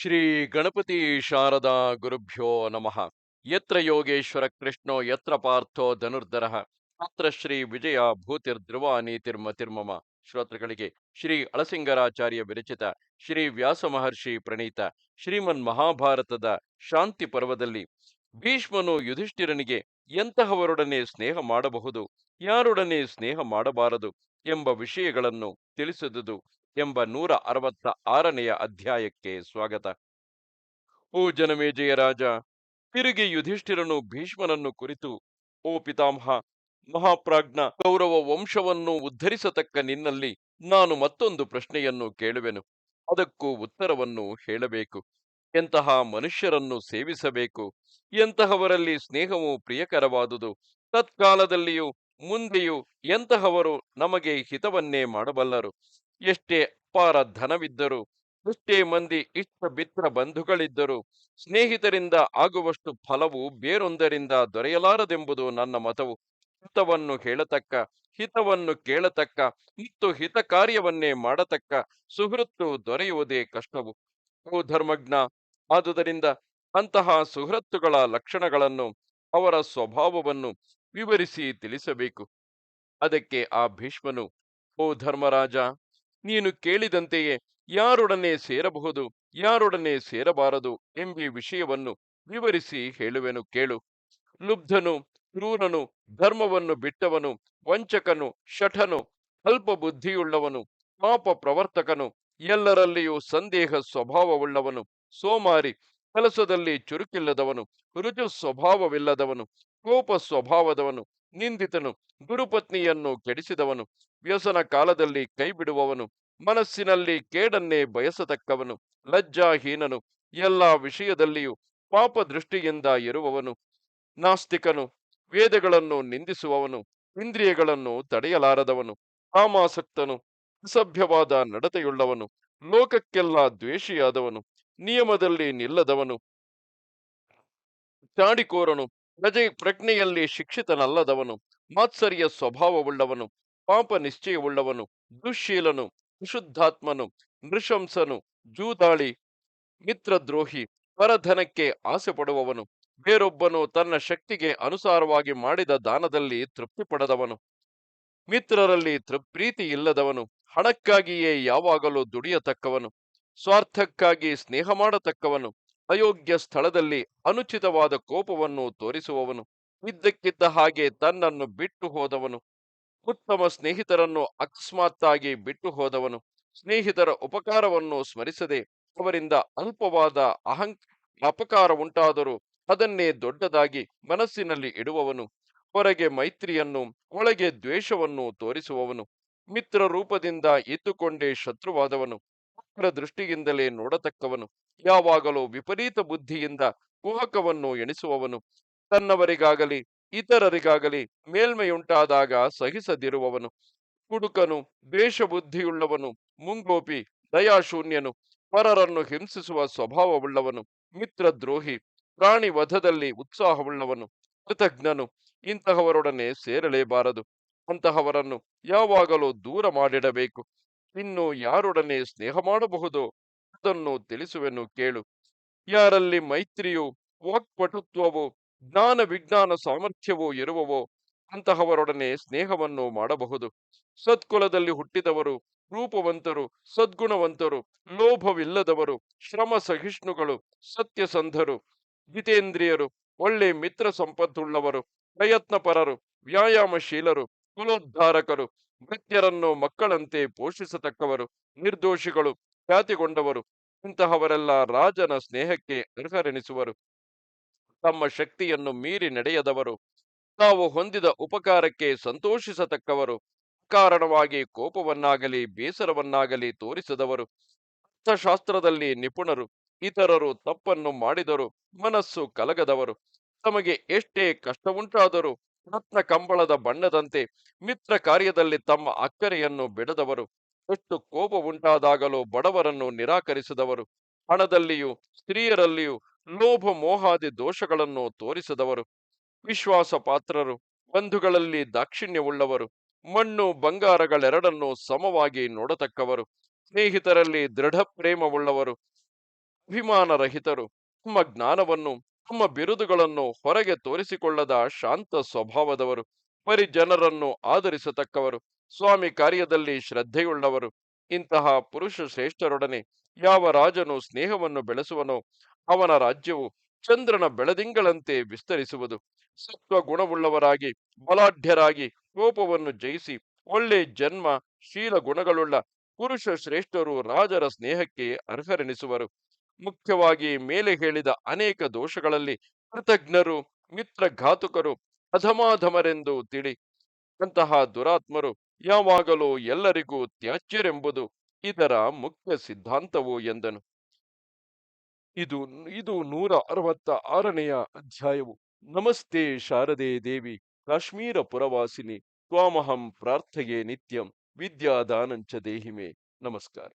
ಶ್ರೀ ಗಣಪತಿ ಶಾರದಾ ಗುರುಭ್ಯೋ ನಮಃ. ಯತ್ರ ಯೋಗೇಶ್ವರ ಕೃಷ್ಣೋ, ಯತ್ರ ಪಾರ್ಥೋ ಧನುರ್ಧರ. ಅತ್ರ ಶ್ರೀ ವಿಜಯ ಭೂತಿರ್ಧ್ರುವ ನೀತಿರ್ಮತಿರ್ಮಮ ಶ್ರೋತೃಗಳಿಗೆ ಶ್ರೀ ಅಳಸಿಂಗರಾಚಾರ್ಯ ವಿರಚಿತ ಶ್ರೀ ವ್ಯಾಸ ಮಹರ್ಷಿ ಪ್ರಣೀತ ಶ್ರೀಮನ್ ಮಹಾಭಾರತದ ಶಾಂತಿ ಪರ್ವದಲ್ಲಿ ಭೀಷ್ಮನು ಯುಧಿಷ್ಠಿರನಿಗೆ ಎಂತಹವರೊಡನೆ ಸ್ನೇಹ ಮಾಡಬಹುದು, ಯಾರೊಡನೆ ಸ್ನೇಹ ಮಾಡಬಾರದು ಎಂಬ ವಿಷಯಗಳನ್ನು ತಿಳಿಸಿದುದು. ಎಂಬ ನೂರ ಅರವತ್ತ ಆರನೆಯ ಅಧ್ಯಾಯಕ್ಕೆ ಸ್ವಾಗತ. ಓ ಜನಮೇಜಯ ರಾಜ, ತಿರುಗಿ ಯುಧಿಷ್ಠಿರನು ಭೀಷ್ಮನನ್ನು ಕುರಿತು, ಓ ಪಿತಾಮಹ, ಮಹಾಪ್ರಾಜ್ಞ ಕೌರವ ವಂಶವನ್ನು ಉದ್ಧರಿಸತಕ್ಕ ನಿನ್ನಲ್ಲಿ ನಾನು ಮತ್ತೊಂದು ಪ್ರಶ್ನೆಯನ್ನು ಕೇಳುವೆನು. ಅದಕ್ಕೂ ಉತ್ತರವನ್ನು ಹೇಳಬೇಕು. ಎಂತಹ ಮನುಷ್ಯರನ್ನು ಸೇವಿಸಬೇಕು? ಎಂತಹವರಲ್ಲಿ ಸ್ನೇಹವು ಪ್ರಿಯಕರವಾದುದು? ತತ್ಕಾಲದಲ್ಲಿಯೂ ಮುಂದೆಯೂ ಎಂತಹವರು ನಮಗೆ ಹಿತವನ್ನೇ ಮಾಡಬಲ್ಲರು? ಎಷ್ಟೇ ಅಪಾರ ಧನವಿದ್ದರೂ, ಎಷ್ಟೇ ಮಂದಿ ಇಷ್ಟ ಬಿತ್ರ ಬಂಧುಗಳಿದ್ದರೂ, ಸ್ನೇಹಿತರಿಂದ ಆಗುವಷ್ಟು ಫಲವು ಬೇರೊಂದರಿಂದ ದೊರೆಯಲಾರದೆಂಬುದು ನನ್ನ ಮತವು. ಹಿತವನ್ನು ಹೇಳತಕ್ಕ, ಹಿತವನ್ನು ಕೇಳತಕ್ಕ ಮತ್ತು ಹಿತ ಕಾರ್ಯವನ್ನೇ ಮಾಡತಕ್ಕ ಸುಹೃತ್ತು ದೊರೆಯುವುದೇ ಕಷ್ಟವು. ಓ ಧರ್ಮಜ್ಞ, ಆದುದರಿಂದ ಅಂತಹ ಸುಹೃತ್ತುಗಳ ಲಕ್ಷಣಗಳನ್ನು, ಅವರ ಸ್ವಭಾವವನ್ನು ವಿವರಿಸಿ ತಿಳಿಸಬೇಕು. ಅದಕ್ಕೆ ಆ ಭೀಷ್ಮನು, ಓ ಧರ್ಮರಾಜ ನೀನು ಕೇಳಿದಂತೆಯೇ ಯಾರೊಡನೆ ಸೇರಬಹುದು, ಯಾರೊಡನೆ ಸೇರಬಾರದು ಎಂಬ ವಿಷಯವನ್ನು ವಿವರಿಸಿ ಹೇಳುವೆನು ಕೇಳು. ಲುಬ್ಧನು, ಕ್ರೂರನು, ಧರ್ಮವನ್ನು ಬಿಟ್ಟವನು, ವಂಚಕನು, ಶಠನು ಅಲ್ಪ ಬುದ್ಧಿಯುಳ್ಳವನು ಪಾಪ ಪ್ರವರ್ತಕನು ಎಲ್ಲರಲ್ಲಿಯೂ ಸಂದೇಹ ಸ್ವಭಾವವುಳ್ಳವನು, ಸೋಮಾರಿ, ಕೆಲಸದಲ್ಲಿ ಚುರುಕಿಲ್ಲದವನು ರುಜು ಸ್ವಭಾವವಿಲ್ಲದವನು, ಕೋಪ ಸ್ವಭಾವದವನು ನಿಂದಿತನು. ಗುರುಪತ್ನಿಯನ್ನು ಕೆಡಿಸಿದವನು. ವ್ಯಸನ ಕಾಲದಲ್ಲಿ ಕೈಬಿಡುವವನು. ಮನಸ್ಸಿನಲ್ಲಿ ಕೇಡನ್ನೇ ಬಯಸತಕ್ಕವನು. ಲಜ್ಜಾಹೀನನು. ಎಲ್ಲ ವಿಷಯದಲ್ಲಿಯೂ ಪಾಪ ದೃಷ್ಟಿಯಿಂದ ಇರುವವನು ನಾಸ್ತಿಕನು. ವೇದಗಳನ್ನು ನಿಂದಿಸುವವನು. ಇಂದ್ರಿಯಗಳನ್ನು ತಡೆಯಲಾರದವನು. ಕಾಮಾಸಕ್ತನು ಅಸಭ್ಯವಾದ ನಡತೆಯುಳ್ಳವನು. ಲೋಕಕ್ಕೆಲ್ಲ ದ್ವೇಷಿಯಾದವನು. ನಿಯಮದಲ್ಲಿ ನಿಲ್ಲದವನು. ಚಾಡಿಕೋರನು. ಪ್ರಜೆ ಪ್ರಜ್ಞೆಯಲ್ಲಿ ಶಿಕ್ಷಿತನಲ್ಲದವನು, ಮಾತ್ಸರ್ಯ ಸ್ವಭಾವವುಳ್ಳವನು, ಪಾಪ ನಿಶ್ಚಯವುಳ್ಳವನು, ದುಶ್ಶೀಲನು ಅಶುದ್ಧಾತ್ಮನು ನೃಶಂಸನು, ಜೂದಾಳಿ, ಮಿತ್ರದ್ರೋಹಿ, ಪರಧನಕ್ಕೆ ಆಸೆ ಪಡುವವನು ಬೇರೊಬ್ಬನು ತನ್ನ ಶಕ್ತಿಗೆ ಅನುಸಾರವಾಗಿ ಮಾಡಿದ ದಾನದಲ್ಲಿ ತೃಪ್ತಿ ಪಡೆದವನು ಮಿತ್ರರಲ್ಲಿ ಪ್ರೀತಿ ಇಲ್ಲದವನು ಹಣಕ್ಕಾಗಿಯೇ ಯಾವಾಗಲೂ ದುಡಿಯತಕ್ಕವನು, ಸ್ವಾರ್ಥಕ್ಕಾಗಿ ಸ್ನೇಹ ಮಾಡತಕ್ಕವನು ಅಯೋಗ್ಯ ಸ್ಥಳದಲ್ಲಿ ಅನುಚಿತವಾದ ಕೋಪವನ್ನು ತೋರಿಸುವವನು, ಇದ್ದಕ್ಕಿದ್ದ ಹಾಗೆ ತನ್ನನ್ನು ಬಿಟ್ಟು ಹೋದವನು, ಉತ್ತಮ ಸ್ನೇಹಿತರನ್ನು ಅಕಸ್ಮಾತ್ತಾಗಿ ಬಿಟ್ಟು ಹೋದವನು, ಸ್ನೇಹಿತರ ಉಪಕಾರವನ್ನು ಸ್ಮರಿಸದೆ ಅವರಿಂದ ಅಲ್ಪವಾದ ಅಹಂ, ಅಪಕಾರ ಉಂಟಾದರೂ ಅದನ್ನೇ ದೊಡ್ಡದಾಗಿ ಮನಸ್ಸಿನಲ್ಲಿ ಇಡುವವನು, ಹೊರಗೆ ಮೈತ್ರಿಯನ್ನು, ಒಳಗೆ ದ್ವೇಷವನ್ನು ತೋರಿಸುವವನು ಮಿತ್ರ ರೂಪದಿಂದ ಇದ್ದುಕೊಂಡೇ ಶತ್ರುವಾದವನು ಅವರ ದೃಷ್ಟಿಯಿಂದಲೇ ನೋಡತಕ್ಕವನು. ಯಾವಾಗಲೂ ವಿಪರೀತ ಬುದ್ಧಿಯಿಂದ ಕುಹಕವನ್ನು ಎಣಿಸುವವನು ತನ್ನವರಿಗಾಗಲಿ, ಇತರರಿಗಾಗಲಿ ಮೇಲ್ಮೆಯುಂಟಾದಾಗ ಸಹಿಸದಿರುವವನು. ಕುಡುಕನು, ದ್ವೇಷಬುದ್ಧಿಯುಳ್ಳವನು, ಮುಂಗೋಪಿ, ದಯಾಶೂನ್ಯನು, ಪರರನ್ನು ಹಿಂಸಿಸುವ ಸ್ವಭಾವವುಳ್ಳವನು, ಮಿತ್ರದ್ರೋಹಿ ಪ್ರಾಣಿ ವಧದಲ್ಲಿ ಉತ್ಸಾಹವುಳ್ಳವನು, ಕೃತಜ್ಞನು, ಇಂತಹವರೊಡನೆ ಸೇರಲೇಬಾರದು. ಅಂತಹವರನ್ನು ಯಾವಾಗಲೂ ದೂರ ಮಾಡಿಡಬೇಕು ಇನ್ನು ಯಾರೊಡನೆ ಸ್ನೇಹ ಮಾಡಬಹುದೋ ಅದನ್ನು ತಿಳಿಸುವೆನು ಕೇಳು. ಯಾರಲ್ಲಿ ಮೈತ್ರಿಯು ವಾಕ್ಪಟುತ್ವವೋ ಜ್ಞಾನ ವಿಜ್ಞಾನ ಸಾಮರ್ಥ್ಯವೋ ಇರುವವೋ, ಅಂತಹವರೊಡನೆ ಸ್ನೇಹವನ್ನು ಮಾಡಬಹುದು. ಸತ್ಕುಲದಲ್ಲಿ ಹುಟ್ಟಿದವರು ರೂಪವಂತರು, ಸದ್ಗುಣವಂತರು, ಲೋಭವಿಲ್ಲದವರು ಶ್ರಮ ಸಹಿಷ್ಣುಗಳು ಸತ್ಯಸಂಧರು, ಜಿತೇಂದ್ರಿಯರು, ಒಳ್ಳೆ ಮಿತ್ರ ಸಂಪತ್ತುಳ್ಳವರು ಪ್ರಯತ್ನಪರರು, ವ್ಯಾಯಾಮಶೀಲರು, ಕುಲೋದ್ಧಾರಕರು ವೃತ್ಯರನ್ನು ಮಕ್ಕಳಂತೆ ಪೋಷಿಸತಕ್ಕವರು, ನಿರ್ದೋಷಿಗಳು ಖ್ಯಾತಿಗೊಂಡವರು ಇಂತಹವರೆಲ್ಲ ರಾಜನ ಸ್ನೇಹಕ್ಕೆ ಅರ್ಹರೆನಿಸುವರು. ತಮ್ಮ ಶಕ್ತಿಯನ್ನು ಮೀರಿ ನಡೆಯದವರು. ತಾವು ಹೊಂದಿದ ಉಪಕಾರಕ್ಕೆ ಸಂತೋಷಿಸತಕ್ಕವರು. ಕಾರಣವಾಗಿ ಕೋಪವನ್ನಾಗಲಿ, ಬೇಸರವನ್ನಾಗಲಿ ತೋರಿಸದವರು. ಅರ್ಥಶಾಸ್ತ್ರದಲ್ಲಿ ನಿಪುಣರು. ಇತರರು ತಪ್ಪನ್ನು ಮಾಡಿದರು. ಮನಸ್ಸು ಕಲಗದವರು. ತಮಗೆ ಎಷ್ಟೇ ಕಷ್ಟವುಂಟಾದರೂ ರತ್ನ ಕಂಬಳದ ಬಣ್ಣದಂತೆ ಮಿತ್ರ ಕಾರ್ಯದಲ್ಲಿ ತಮ್ಮ ಅಕ್ಕರೆಯನ್ನು ಬಿಡದವರು. ಎಷ್ಟು ಕೋಪ ಉಂಟಾದಾಗಲೂ ಬಡವರನ್ನು ನಿರಾಕರಿಸಿದವರು, ಹಣದಲ್ಲಿಯೂ, ಸ್ತ್ರೀಯರಲ್ಲಿಯೂ ಲೋಭ ಮೋಹಾದಿ ದೋಷಗಳನ್ನು ತೋರಿಸಿದವರು, ವಿಶ್ವಾಸ ಪಾತ್ರರು, ಬಂಧುಗಳಲ್ಲಿ ದಾಕ್ಷಿಣ್ಯವುಳ್ಳವರು, ಮಣ್ಣು ಬಂಗಾರಗಳೆರಡನ್ನು ಸಮವಾಗಿ ನೋಡತಕ್ಕವರು, ಸ್ನೇಹಿತರಲ್ಲಿ ದೃಢ ಪ್ರೇಮವುಳ್ಳವರು ಅಭಿಮಾನರಹಿತರು, ತಮ್ಮ ಜ್ಞಾನವನ್ನು, ತಮ್ಮ ಬಿರುದುಗಳನ್ನು ಹೊರಗೆ ತೋರಿಸಿಕೊಳ್ಳದ ಶಾಂತ ಸ್ವಭಾವದವರು, ಪರಿಜನರನ್ನು ಆದರಿಸತಕ್ಕವರು ಸ್ವಾಮಿ ಕಾರ್ಯದಲ್ಲಿ ಶ್ರದ್ಧೆಯುಳ್ಳವರು, ಇಂತಹ ಪುರುಷ ಶ್ರೇಷ್ಠರೊಡನೆ ಯಾವ ರಾಜನು ಸ್ನೇಹವನ್ನು ಬೆಳೆಸುವನೋ, ಅವನ ರಾಜ್ಯವು ಚಂದ್ರನ ಬೆಳದಿಂಗಳಂತೆ ವಿಸ್ತರಿಸುವುದು. ಸತ್ವ ಗುಣವುಳ್ಳವರಾಗಿ, ಬಲಾಢ್ಯರಾಗಿ ಕೋಪವನ್ನು ಜಯಿಸಿ, ಒಳ್ಳೆ ಜನ್ಮ, ಶೀಲ ಗುಣಗಳುಳ್ಳ ಪುರುಷ ಶ್ರೇಷ್ಠರು ರಾಜರ ಸ್ನೇಹಕ್ಕೆ ಅರ್ಹರೆನಿಸುವರು. ಮುಖ್ಯವಾಗಿ ಮೇಲೆ ಹೇಳಿದ ಅನೇಕ ದೋಷಗಳಲ್ಲಿ ಕೃತಜ್ಞರು, ಮಿತ್ರಘಾತುಕರು, ಅಧಮಾಧಮರೆಂದು ತಿಳಿ, ಅಂತಹ ದುರಾತ್ಮರು ಯಾವಾಗಲೂ ಎಲ್ಲರಿಗೂ ತ್ಯಾಜ್ಯರೆಂಬುದು ಇದರ ಮುಖ್ಯ ಸಿದ್ಧಾಂತವು ಎಂದನು. ಇದು ಇದು ನೂರ ಅರವತ್ತ ಆರನೆಯ ಅಧ್ಯಾಯವು, ನಮಸ್ತೆ ಶಾರದೆ ದೇವಿ, ಕಾಶ್ಮೀರ ಪುರವಾಸಿನಿ, ತ್ವಾಮಹಂ ಪ್ರಾರ್ಥೆಯೇ ನಿತ್ಯಂ, ವಿದ್ಯಾದಾನಂಚ ದೇಹಿಮೆ, ನಮಸ್ಕಾರ.